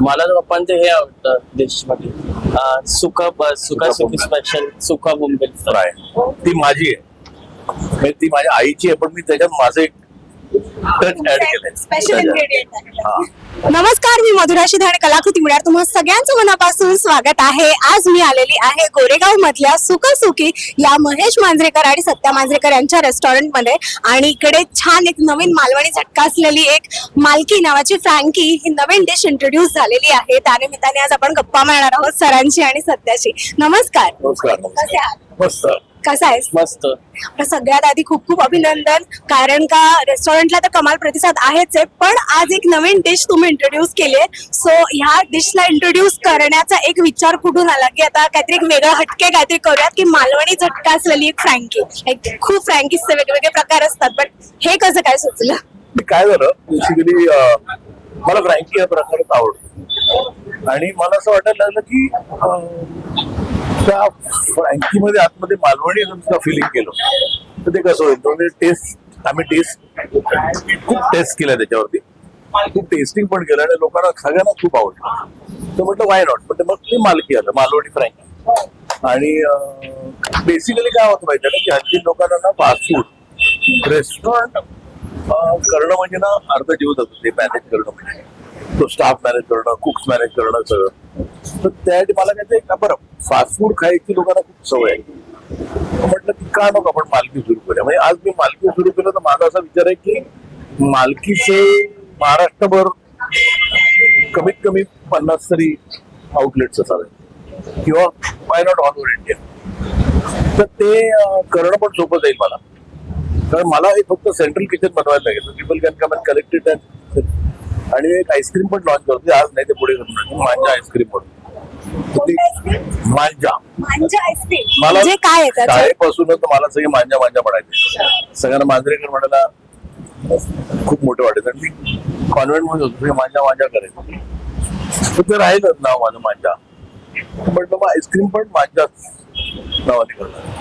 मला पप्पांचं हे आवडतं सुका ब- सुका सुकी स्पेशल सुका बोंबील फ्राय ती माझी आहे. म्हणजे ती माझ्या आईची आहे पण मी त्याच्यात माझं एक स्पेशल इन्ग्रेडियंट नमस्कार मी मधुराशी धाड कलाकृती मिळणार तुम्हा सगळ्यांचं मनापासून स्वागत आहे. आज मी आलेली आहे गोरेगाव मधल्या सुकी या महेश मांजरेकर आणि सत्या मांजरेकर यांच्या रेस्टॉरंटमध्ये आणि इकडे छान एक नवीन मालवणी झटका असलेली एक मालकी नावाची फ्रँकी ही नवीन डिश इंट्रोड्यूस झालेली आहे. त्यानिमित्ताने आज आपण गप्पा मारणार आहोत सरांची आणि सत्याची नमस्कार. कसे आहात? कसा आहेस? मस्त. आपलं सगळ्यात आधी खूप खूप अभिनंदन. कारण का रेस्टॉरंटला तर कमाल प्रतिसाद आहेच आहे पण आज एक नवीन डिश तुम्ही इंट्रोड्यूस केली आहे. सो ह्या डिशला इंट्रोड्यूस करण्याचा एक विचार कुठून आला? की आता काहीतरी एक वेगळं हटके काहीतरी करूयात की मालवणी झटका असलेली एक फ्रँकी एक खूप फ्रँकीजचे वेगवेगळे प्रकार असतात पण हे कसं काय सुचलं? काय झालं बेसिकली मला फ्रँकी हा प्रकारच आवडतो. आणि मला असं वाटायला लागलं की त्या फ्रँकी मध्ये आतमध्ये मालवणी फिलिंग केलं. तर ते कसं होईल? म्हणजे टेस्ट आम्ही टेस्ट खूप टेस्ट केलं त्याच्यावरती. खूप टेस्टिंग पण केलं आणि लोकांना सगळ्यांना खूप आवडलं. तर म्हटलं वाय नॉट पण मग ते मालकी आलं मालवणी फ्रँकी. आणि बेसिकली काय होतं माहिती आहे ना की हल्ली लोकांना ना फास्ट फूड रेस्टॉरंट करणं म्हणजे ना अर्ध जीव जातो ते मॅनेज करणं म्हणजे. तो स्टाफ मॅनेज करणं कुक्स मॅनेज करणं सगळं. तर त्यासाठी मला काय ते का बरं फास्ट फूड खायची लोकांना खूप सवय आहे. म्हटलं की का नको आपण मालकी सुरू करूया? म्हणजे आज मी मालकी सुरू केलं तर माझा असा विचार आहे की मालकीचे महाराष्ट्रभर कमीत कमी पन्नास तरी आउटलेट्स असावे किंवा why not all over India तर ते करणं पण सोपं जाईल मला. कारण मला हे फक्त सेंट्रल किचन बनवायला लागेल. People can come and collected and आणि एक आईस्क्रीम पण लॉन्च करतो आज नाही ते पुढे करणार. मांजा आईस्क्रीम ती- मांजा मला काय शाळेपासूनच मला सगळे मांजा मांजा म्हणायचे सगळ्यांना मांजरेकर म्हणायला खूप मोठं वाटत. आणि मी कॉन्व्हेंटमध्ये होतो मांजा मांजा करायचं तर ते राहिलंच नाव माझं मांजा. म्हटलं मग आईस्क्रीम पण मांजाच नावाने करणार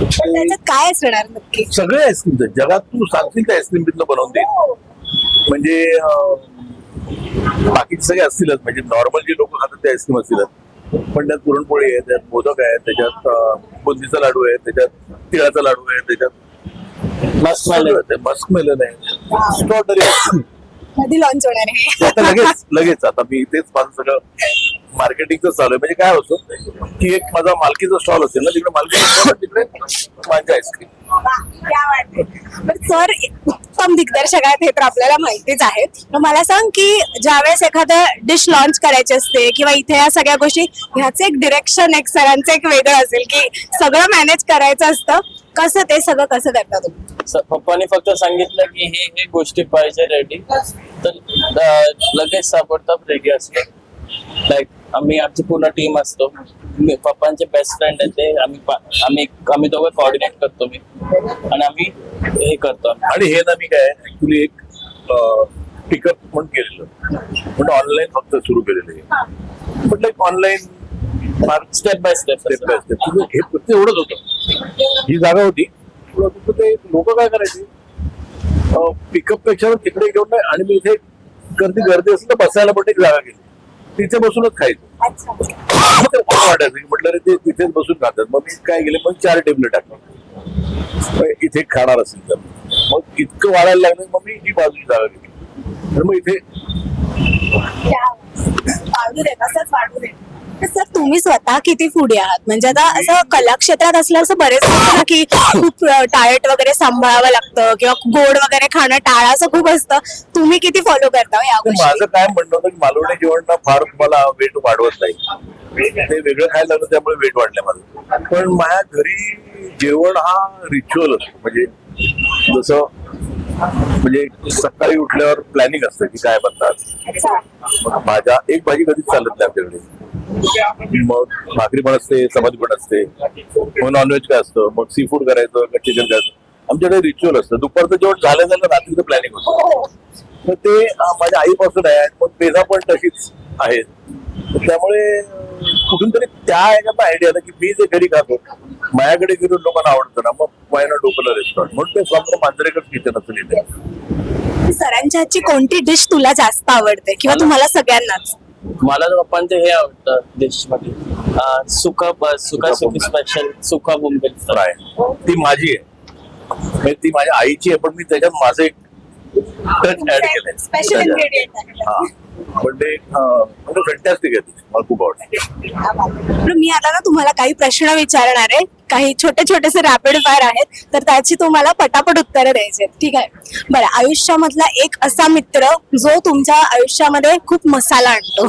पण काय असणार नक्की? सगळे आईस्क्रीम जगात तू सांगशील त्या आईस्क्रीम तिथलं बनवून देईल म्हणजे बाकीचे सगळे असतीलच. म्हणजे नॉर्मल जे लोक खातात ते आईस्क्रीम असतीलच. पण त्यात पुरणपोळी आहे त्यात मोदक आहे त्याच्यात बुंदीचा लाडू आहे त्याच्यात तिळाचा लाडू आहे त्याच्यात मस्त मला मस्क मेलन आहे स्ट्रॉबेरी आहे. कधी लॉन्च होणार आहे? ते आता लगेच लगेच. आता मी इथेच माझं सगळं मार्केटिंगचं चालू आहे. म्हणजे काय होतं की एक माझा मालकीचा स्टॉल असेल ना तिकडे मालकीचा स्टॉल तिकडे माझ्या आईस्क्रीम पण सर उत्तम दिग्दर्शक आहेत हे तर आपल्याला माहितीच आहे मला सांग की ज्यावेळेस एखादं डिश लॉन्च करायची असते किंवा इथे या सगळ्या गोष्टी ह्याचं एक डिरेक्शन एक सरांचं एक वेगळं असेल की सगळं मॅनेज करायचं असतं कसं ते सगळं कसं करता तुम्ही? पप्पानी फक्त सांगितलं की हे हे गोष्टी पाहिजे रेडी तर लगेच ताबडतोब रेडी असतो लाईक आम्ही आमची पूर्ण टीम असतो. मी- पप्पांचे बेस्ट फ्रेंड आहेत ते. आम्ही पा- आम्ही आम्ही दोघं कॉर्डिनेट करतो मी. आणि आम्ही हे करतो. आणि हे ना मी काय ऍक्च्युली एक पिकअप म्हणून केलेलं. म्हणजे ऑनलाईन फक्त सुरू केलेलं आहे. म्हटलं एक online step by step step by step हे फक्त एवढंच होतं. ही जागा होती. ते लोक काय करायचे? पिकअपपेक्षा तिकडे घेऊन नाही. आणि मी इथे गर्दी गर्दी असेल तर बसायला पण एक जागा गेली. तिथे बसूनच खायचं. वाटायचं. म्हटलं रे ते तिथेच बसून खातात. मग मी काय गेले मग चार टेबल टाकले. इथे खाणार असेल तर. मग इतकं वाढायला लागलं मग मी ही बाजूची जागा घेतली. तर मग इथे वाढू दे तसंच वाढू दे. तर सर तुम्ही स्वतः किती फुडी आहात? म्हणजे आता असं कला क्षेत्रात असलं असं बरेच ना की खूप डाएट वगैरे सांभाळावं लागतं किंवा गोड वगैरे खाणं टाळा असं खूप असतं. तुम्ही किती फॉलो करता हो या तर गोष्टी? माझं काय म्हणणं होतं की मालवणी जेवण ना फार मला वेट वाढवत नाही. ते वेगळं खायला लागलं त्यामुळे वेट वाढलं माझं पण माझ्या घरी जेवण हा रिच्युअल असतो. म्हणजे जसं म्हणजे सकाळी उठल्यावर प्लॅनिंग असतं की काय बनतात भाज्या एक भाजी कधीच चालत नाही आमच्याकडे. मग भाकरी पण असते चपाती पण असते. मग नॉनव्हेज काय असतं? मग सी फूड करायचं का चिकन करायचं? आमच्याकडे रिच्युअल असतं. दुपारचं जेवण झालं झालं रात्रीचं प्लॅनिंग होतं. तर ते माझ्या आईपासून आहे मग पेजा पण तशीच आहे त्यामुळे कुठून तरी त्या ह्याच्यात आयडिया आला की मी जे घरी खातो माझ्याकडे गेलो लोकांना आवडतं ना मग वायनॉट ओपन रेस्टॉरंट म्हणून ते फक्त मांजरेकर किचन असं लिहिलंय सरांच्या हातची कोणती डिश तुला जास्त आवडते? किंवा तुम्हाला सगळ्यांनाच? मला पप्पांचे हे आवडतं डिशमध्ये सुका सुकी स्पेशल बोंबील फ्राय ती माझी आहे. ती माझ्या आईची आहे पण मी त्याच्यात माझं एक टच ऍड केलंय. स्पेशल इन्ग्रेडियंट हा. पण ते म्हणजे फॅन्टॅस्टिक आहे ती. मला खूप आवडते. मी आता ना तुम्हाला काही प्रश्न विचारणार आहे. काही छोटे छोटेसे रॅपिड फायर आहेत. तर त्याची तुम्हाला पटापट उत्तरं द्यायची आहेत. ठीक आहे? बरं आयुष्यामधला एक असा मित्र जो तुमच्या आयुष्यामध्ये खूप मसाला आणतो.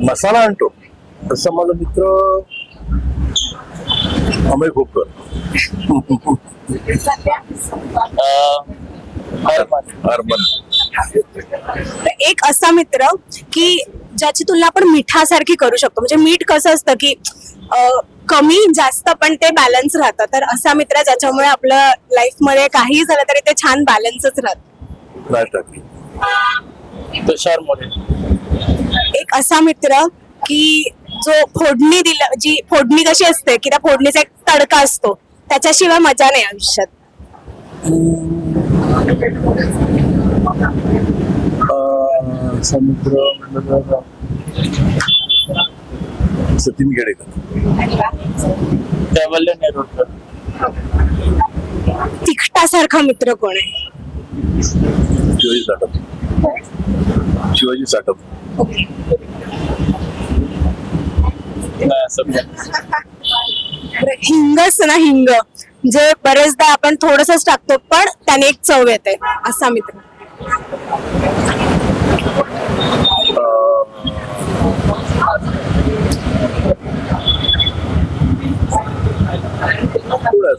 मसाला आणतो. तसा माझा मित्र अमय खोपकर. तर एक असा मित्र की ज्याची तुलना आपण मिठासारखी करू शकतो. म्हणजे मीठ कसं असतं की कमी जास्त पण ते बॅलन्स राहतं. तर असा मित्र ज्याच्यामुळे आपलं लाईफमध्ये काही झालं तरी ते छान बॅलन्सच राहतं. एक असा मित्र की जो फोडणी दिला जी फोडणी कशी असते की त्या फोडणीचा एक तडका असतो. त्याच्याशिवाय मजा नाही आयुष्यात. समुद्र सचिन गेडेकर तिखटासारखा मित्र कोण आहे? शिवाजी साटप शिवाजी साटप नाही असं काय. बरं, हिंग असतं ना हिंग. जे बरेचदा आपण थोडसच टाकतो पण त्याने एक चव येते असा मित्र.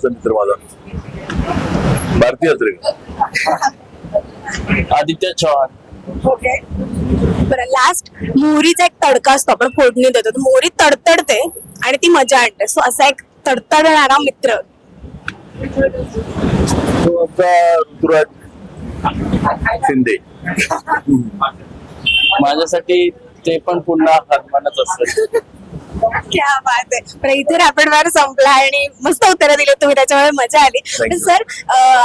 मित्र माझा? भारतीय आदित्य चव्हाण बरं लास्ट मोहरीचा एक तडका असतो आपण फोडणी देतो. तर मोहरी तडतडते आणि ती मजा आणते. सो असा एक तडतडणारा मित्र. ऋतुराज शिंदे. माझ्यासाठी ते पण पुन्हा हरमानच असत. क्या बात आहे पण इथे रॅपिड फायर संपला आणि मस्त उत्तरं दिली तुम्ही त्याच्यामुळे मजा आली. पण. सर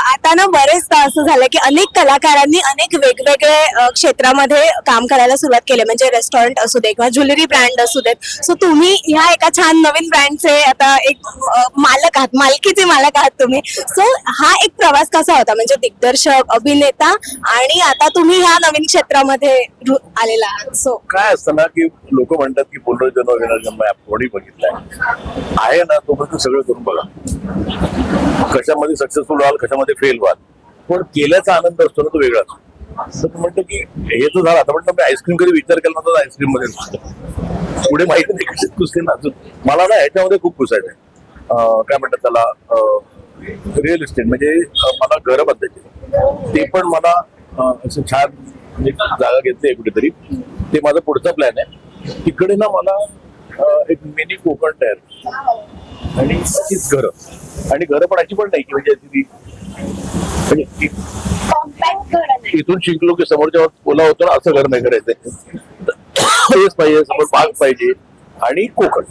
आता ना बरेचदा असं झालं की अनेक कलाकारांनी अनेक वेगवेगळे अ, क्षेत्रामध्ये काम करायला सुरुवात केली. म्हणजे रेस्टॉरंट असू दे किंवा ज्वेलरी ब्रँड असू देत. सो तुम्ही ह्या एका छान नवीन ब्रँडचे आता एक अ, मालक आहात. मालकीचे मालक आहात तुम्ही. सो हा एक प्रवास कसा होता? म्हणजे दिग्दर्शक अभिनेता आणि आता तुम्ही ह्या नवीन क्षेत्रामध्ये रु- आलेला आहात. सो काय असतं ना की लोक म्हणतात की पुनर्जन्म विनर्जन्म आपण कोणी बघितलाय. आहे ना तोपर्यंत सगळं करून बघा. कशामध्ये सक्सेसफुल व्हाल कशामध्ये फेल व्हाल. पण केल्याचा आनंद असतो ना तो वेगळाच. असं म्हणतं म्हणतो की हे तर झालं. आता म्हणतो मी आईस्क्रीम कधी विचार केला नव्हता आईस्क्रीममध्ये पुढे माहिती नाही कशात ना अजून. मला ना ह्याच्यामध्ये खूप घुसायचं आहे. काय म्हणतात त्याला? रिअल इस्टेट म्हणजे मला घरं बांधायचे ते पण मला असं छान म्हणजे जागा घेतली कुठेतरी. ते माझा पुढचा प्लॅन आहे. तिकडे ना मला एक मिनी कोकण तयार आणि तीच घरं. आणि घरं पण अशी पण नाही की म्हणजे अशी ती म्हणजे इथून शिकलो की समोरच्या ओला होतो ना असं घर नाही करायचंय हेच पाहिजे समोर बाग पाहिजे आणि कोकण.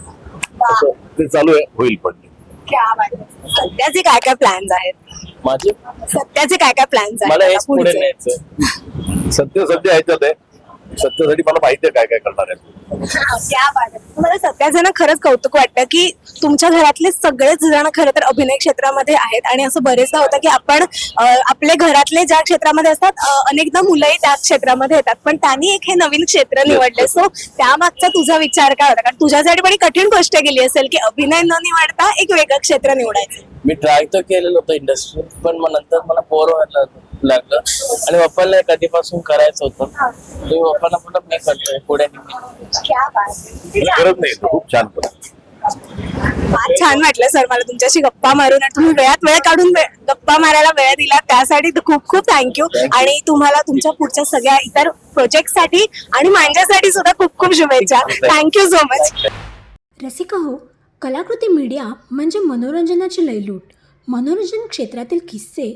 असं ते चालू आहे होईल पण. सध्याचे काय काय प्लॅन्स आहेत? माझे? सध्याचे काय काय प्लॅन्स मला आहेत हेच पुढे? न्यायचं सत्य सध्या ह्याच्यात आहे. सत्यासाठी मला माहिती आहे काय काय करणार आहे क्या बात आहे. मला सध्याचं ना खरंच कौतुक वाटतं की तुमच्या घरातले सगळेच जण खरं तर अभिनय क्षेत्रामध्ये आहेत आणि असं बरेचदा होतं की आपण अं, आपले घरातले ज्या क्षेत्रामध्ये असतात अं, अनेकदा मुलंही त्या क्षेत्रामध्ये येतात. पण त्यांनी एक हे नवीन क्षेत्र निवडले सो त्यामागचा तुझा विचार काय होता? कारण तुझ्यासाठी पण एक कठीण गोष्ट गेली असेल की अभिनय न निवडता एक वेगळं क्षेत्र निवडायचं. मी ट्राय तर केलेलं होतं इंडस्ट्री पण मग नंतर मला बोर व्हायला लागलं. आणि पप्पाला कधीपासून करायचं होतं? ते पप्पाला म्हणलं मी करतोय पुढे क्या गरज नाही खूप छान फार छान वाटलं सर मला तुमच्याशी गप्पा मारून आणि तुम्ही वेळात वेळ काढून गप्पा मारायला वेळ दिला. त्यासाठी तर खूप खूप थँक्यू. आणि तुम्हाला तुमच्या पुढच्या सगळ्या इतर प्रोजेक्टसाठी आणि माझ्यासाठी सुद्धा खूप खूप शुभेच्छा. थँक्यू सो मच रसिका हो कलाकृती मीडिया म्हणजे मनोरंजनाची लयलूट. मनोरंजन क्षेत्रातील किस्से